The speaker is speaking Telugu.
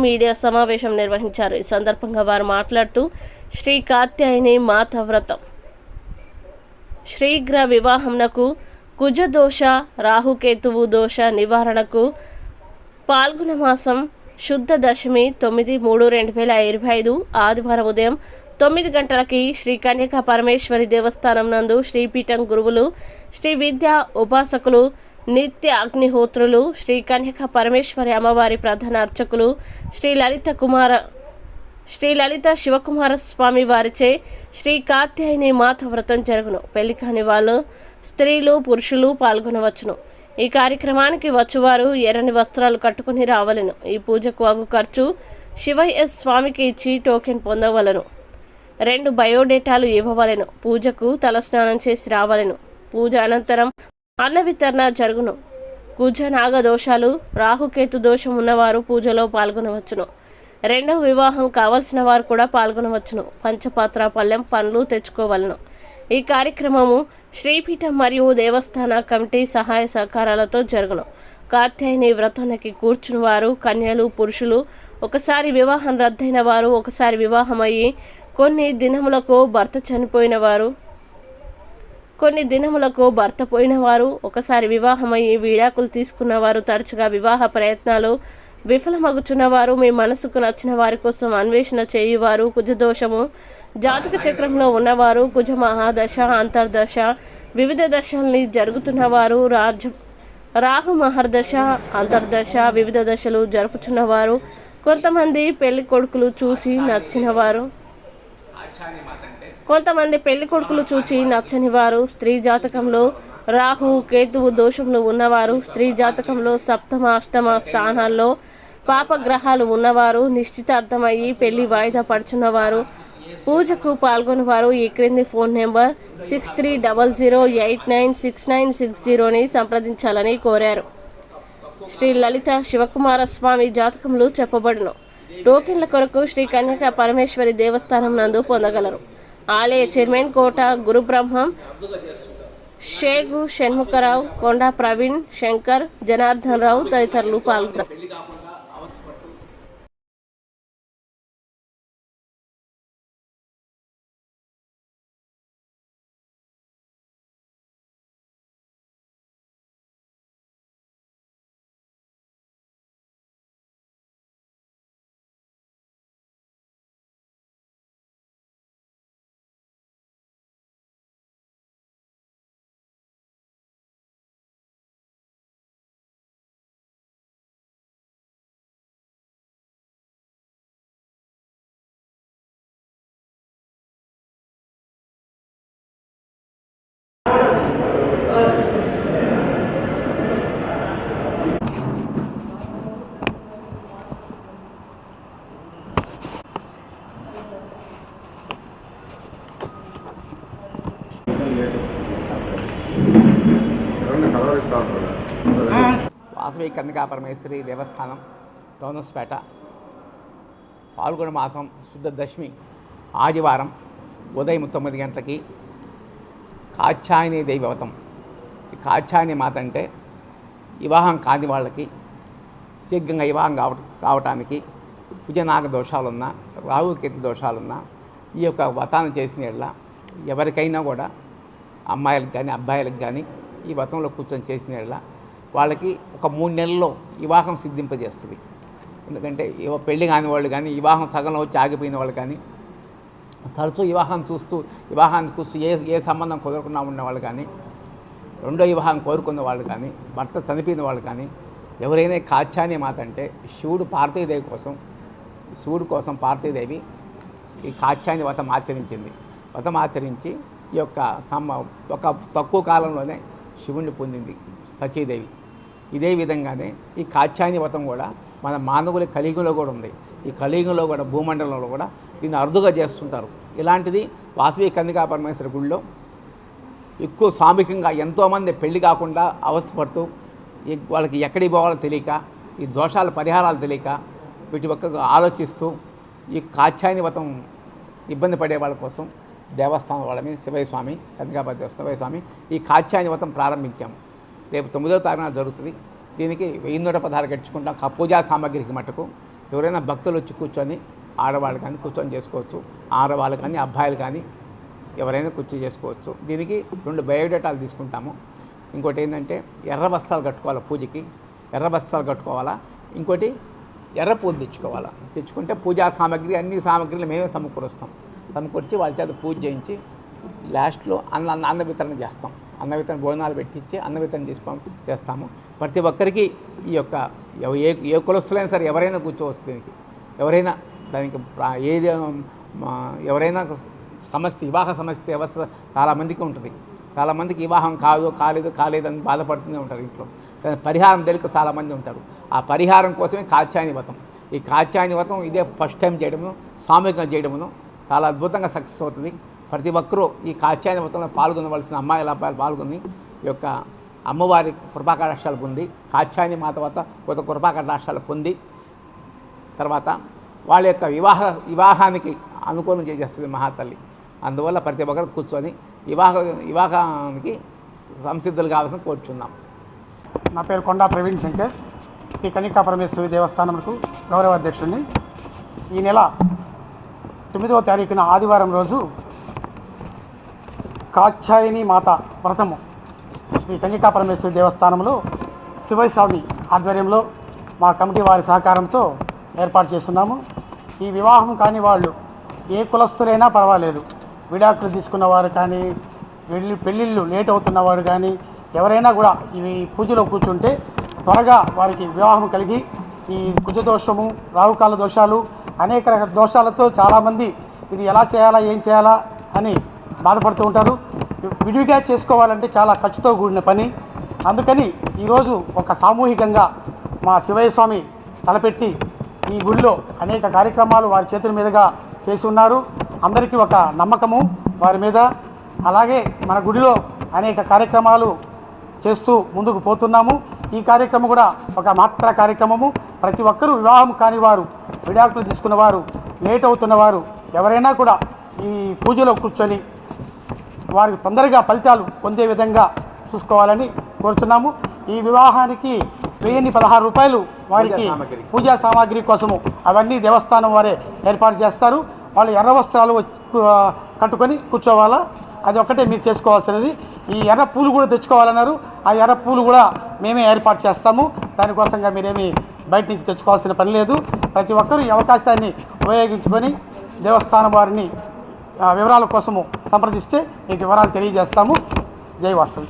మీడియా సమావేశం నిర్వహించారు. ఈ సందర్భంగా వారు మాట్లాడుతూ శ్రీ కాత్యాయని మాత వ్రతం శీఘ్ర వివాహంనకు కుజదోష రాహుకేతువు దోష నివారణకు పాల్గొన మాసం శుద్ధ దశమి తొమ్మిది మూడు రెండు వేల ఇరవై ఐదు ఆదివారం ఉదయం తొమ్మిది గంటలకి శ్రీ కన్యకా పరమేశ్వరి దేవస్థానం నందు శ్రీపీఠం గురువులు శ్రీ విద్యా ఉపాసకులు నిత్య అగ్నిహోత్రులు శ్రీ కన్యక పరమేశ్వరి అమ్మవారి ప్రధాన అర్చకులు శ్రీ లలిత కుమార శ్రీ లలిత శివకుమార స్వామి వారిచే శ్రీ కాత్యాయని మాత వ్రతం జరుగును. పెళ్ళి కాని వాళ్ళు స్త్రీలు పురుషులు పాల్గొనవచ్చును. ఈ కార్యక్రమానికి వచ్చువారు ఎర్రని వస్త్రాలు కట్టుకుని రావలను. ఈ పూజకు అగు ఖర్చు శివయ్య స్వామికి ఇచ్చి టోకెన్ పొందవలను. రెండు బయోడేటాలు ఇవ్వవలెను. పూజకు తలస్నానం చేసి రావలెను. పూజ అనంతరం అన్న వితరణ జరుగును. కుజ నాగ దోషాలు రాహుకేతు దోషం ఉన్నవారు పూజలో పాల్గొనవచ్చును. రెండవ వివాహం కావలసిన వారు కూడా పాల్గొనవచ్చును. పంచపాత్ర పళ్ళెం పండ్లు తెచ్చుకోవలను. ఈ కార్యక్రమము శ్రీపీఠం మరియు దేవస్థాన కమిటీ సహాయ సహకారాలతో జరుగును. కాత్యాయని వ్రతానికి కూర్చుని వారు కన్యలు పురుషులు ఒకసారి వివాహం రద్దయిన వారు ఒకసారి వివాహమయ్యి కొన్ని దినములకు భర్త చనిపోయిన వారు కొన్ని దినములకు భర్త పోయిన వారు ఒకసారి వివాహమయ్యి విడాకులు తీసుకున్నవారు తరచుగా వివాహ ప్రయత్నాలు విఫలమగుచున్నవారు మీ మనసుకు నచ్చిన వారి కోసం అన్వేషణ చేయువారు కుజదోషము జాతక చక్రంలో ఉన్నవారు కుజ మహాదశ అంతర్దశ వివిధ దశల్ని జరుగుతున్నవారు రాజ రాహు మహర్దశ అంతర్దశ వివిధ దశలు జరుపుచున్నవారు కొంతమంది పెళ్ళి కొడుకులు చూచి నచ్చినవారు. కొంతమంది పెళ్ళి కొడుకులు చూచి నచ్చని వారు స్త్రీ జాతకంలో రాహు కేతువు దోషములు ఉన్నవారు స్త్రీ జాతకంలో సప్తమ అష్టమ స్థానాల్లో పాపగ్రహాలు ఉన్నవారు నిశ్చితార్థమయ్యి పెళ్ళి వాయిదా పడుచున్నవారు పూజకు పాల్గొనేవారు ఈ క్రింది phone number six three double zero eight nine six nine six జీరోని సంప్రదించాలని కోరారు. శ్రీ లలిత శివకుమార స్వామి జాతకములు చెప్పబడును. టోకెన్ల కొరకు శ్రీ కన్యక పరమేశ్వరి దేవస్థానం నందు పొందగలరు. ఆలయ చైర్మన్ కోట గురుబ్రహ్మం షేగు షణ్ముఖరావు కొండా ప్రవీణ్ శంకర్ జనార్దన్ రావు తదితరులు పాల్గొన్నారు. వాసవి కన్నికా పరమేశ్వరి దేవస్థానం టోనస్పేట పాల్గొన మాసం శుద్ధ దశమి ఆదివారం ఉదయం తొమ్మిది గంటలకి కాచ్యాయని దైవవతం. ఈ కాచ్యాయని మాత అంటే వివాహం కాని వాళ్ళకి శీఘ్రంగా వివాహం కావ కావటానికి కుజనాగ దోషాలున్నా రాహుకేతు దోషాలున్నా ఈ యొక్క వ్రతాన్ని చేసిన ఎడల ఎవరికైనా కూడా అమ్మాయిలకు కానీ అబ్బాయిలకు కానీ ఈ వ్రతంలో కూర్చొని చేసిన వాళ్ళకి ఒక మూడు నెలల్లో వివాహం సిద్ధింపజేస్తుంది. ఎందుకంటే పెళ్ళి కాని వాళ్ళు కానీ వివాహం సగంలో వచ్చి ఆగిపోయిన వాళ్ళు కానీ తరచూ వివాహం చూస్తూ వివాహాన్ని చూస్తూ ఏ ఏ సంబంధం కుదరకుండా ఉన్నవాళ్ళు కానీ రెండో వివాహం కోరుకున్న వాళ్ళు కానీ భర్త చనిపోయిన వాళ్ళు కానీ ఎవరైనా కాచాని మాత అంటే శివుడు పార్వతీదేవి కోసం శివుడు కోసం పార్వతీదేవి ఈ కాచాని వ్రతం ఆచరించింది. వ్రతం ఆచరించి ఈ యొక్క సమ ఒక తక్కువ కాలంలోనే శివుణ్ణి పొందింది సచీదేవి ఇదే విధంగానే ఈ కాచ్యాని వ్రతం కూడా మన మానవుల కలియుగంలో కూడా ఉంది. ఈ కలియుగంలో కూడా భూమండలంలో కూడా దీన్ని అరుదుగా చేస్తుంటారు. ఇలాంటిది వాసవి కందికా పరమేశ్వర గుడిలో ఎక్కువ సామికంగా ఎంతోమంది పెళ్ళి కాకుండా అవస్థపడుతూ వాళ్ళకి ఎక్కడికి పోవాలో తెలియక ఈ దోషాల పరిహారాలు తెలియక వీటి ఒక్క ఆలోచిస్తూ ఈ కాచ్యాయని వ్రతం ఇబ్బంది పడే వాళ్ళ కోసం దేవస్థానం వాళ్ళని శివయ్య స్వామి కనకాపతి శివయ్య స్వామి ఈ కాచ్యాన్ని వ్రతం ప్రారంభించాము. రేపు తొమ్మిదో తారీఖున జరుగుతుంది. దీనికి వెయ్యి నూట పదహారు గడుచుకుంటాం కా పూజా సామాగ్రికి మటుకు. ఎవరైనా భక్తులు వచ్చి కూర్చొని ఆడవాళ్ళు కానీ కూర్చొని చేసుకోవచ్చు. ఆడవాళ్ళు కానీ అబ్బాయిలు కానీ ఎవరైనా కూర్చొని చేసుకోవచ్చు. దీనికి రెండు బయోడేటాలు తీసుకుంటాము. ఇంకోటి ఏంటంటే ఎర్ర వస్త్రాలు కట్టుకోవాలి పూజకి. ఎర్ర వస్త్రాలు కట్టుకోవాలా? ఇంకోటి ఎర్ర పూలు తెచ్చుకోవాలా? తెచ్చుకుంటే పూజా సామాగ్రి అన్ని సామాగ్రిలు మేమే సమకూరుస్తాం. సమకూర్చి వాళ్ళ చేత పూజ చేయించి లాస్ట్లో అన్న అన్న అన్న వితరణ చేస్తాం. అన్న వితరణ భోజనాలు పెట్టించి అన్న వితరణ తీసుకో చేస్తాము. ప్రతి ఒక్కరికి ఈ యొక్క ఏ ఏ కులస్తులైనా సరే ఎవరైనా కూర్చోవచ్చు దీనికి. ఎవరైనా దానికి ఏది ఎవరైనా సమస్య వివాహ సమస్య వ్యవస్థ చాలామందికి ఉంటుంది. చాలామందికి వివాహం కాదు కాలేదు కాలేదు అని బాధపడుతూనే ఉంటారు ఇంట్లో. కానీ పరిహారం తెలియక చాలామంది ఉంటారు. ఆ పరిహారం కోసమే కాత్యాయని వ్రతం. ఈ కాత్యాయని వ్రతం ఇదే ఫస్ట్ టైం చేయడము సామూహికంగా చేయడమును చాలా అద్భుతంగా సక్సెస్ అవుతుంది. ప్రతి ఒక్కరూ ఈ కాత్యాయని వ్రతంలో పాల్గొనవలసిన అమ్మాయిల అబ్బాయిలు పాల్గొని ఈ యొక్క అమ్మవారి కృపాకటాక్షాలు పొంది కాత్యాయని మాత వద్ద కొత్త కృపాకటాక్షాలు పొంది తర్వాత వాళ్ళ యొక్క వివాహ వివాహానికి అనుకూలం చేసేస్తుంది మహాతల్లి. అందువల్ల ప్రతి ఒక్కరు కూర్చొని వివాహ వివాహానికి సంసిద్ధులు కావాల్సిన కోరుచున్నాం. నా పేరు కొండా ప్రవీణ్ శంకర్. శ్రీ కనికా పరమేశ్వరి దేవస్థానంకు గౌరవ అధ్యక్షుడిని. ఈ నెల తొమ్మిదవ తారీఖున ఆదివారం రోజు కాచాయిని మాత వ్రతము శ్రీ కన్యకా పరమేశ్వరి దేవస్థానంలో శివస్వామి ఆధ్వర్యంలో మా కమిటీ వారి సహకారంతో ఏర్పాటు చేస్తున్నాము. ఈ వివాహం కాని వాళ్ళు ఏ కులస్తులైనా పర్వాలేదు. విడాకులు తీసుకున్న వారు కానీ వెళ్ళి పెళ్ళిళ్ళు లేట్ అవుతున్న వారు కానీ ఎవరైనా కూడా ఇవి పూజలో కూర్చుంటే త్వరగా వారికి వివాహం కలిగి ఈ కుజదోషము రాహుకాల దోషాలు అనేక రకాల దోషాలతో చాలామంది ఇది ఎలా చేయాలా ఏం చేయాలా అని బాధపడుతూ ఉంటారు. విడివిగా చేసుకోవాలంటే చాలా ఖర్చుతో కూడిన పని. అందుకని ఈరోజు ఒక సామూహికంగా మా శివయ్య స్వామి తలపెట్టి ఈ గుడిలో అనేక కార్యక్రమాలు వారి చేతుల మీదుగా చేసి ఉన్నారు. అందరికీ ఒక నమ్మకము వారి మీద. అలాగే మన గుడిలో అనేక కార్యక్రమాలు చేస్తూ ముందుకు పోతున్నాము. ఈ కార్యక్రమం కూడా ఒక మాత్ర కార్యక్రమము. ప్రతి ఒక్కరూ వివాహం కాని వారు విడాకులు తీసుకున్నవారు లేట్ అవుతున్నవారు ఎవరైనా కూడా ఈ పూజలో కూర్చొని వారికి తొందరగా ఫలితాలు పొందే విధంగా చూసుకోవాలని కోరుచున్నాము. ఈ వివాహానికి వెయ్యిన్ని పదహారు రూపాయలు వారికి పూజా సామాగ్రి. కోసము అవన్నీ దేవస్థానం వారే ఏర్పాటు చేస్తారు. వాళ్ళు ఎర్ర వస్త్రాలు కట్టుకొని కూర్చోవాలా? అది ఒక్కటే మీరు చేసుకోవాల్సినది. ఈ ఎర్ర పూలు కూడా తెచ్చుకోవాలన్నారు. ఆ ఎర్ర పూలు కూడా మేమే ఏర్పాటు చేస్తాము. దానికోసంగా మీరేమి బయట నుంచి తెచ్చుకోవాల్సిన పని లేదు. ప్రతి ఒక్కరూ ఈ అవకాశాన్ని ఉపయోగించుకొని దేవస్థానం వారిని వివరాల కోసము సంప్రదిస్తే మీకు వివరాలు తెలియజేస్తాము. జై వాస్తవి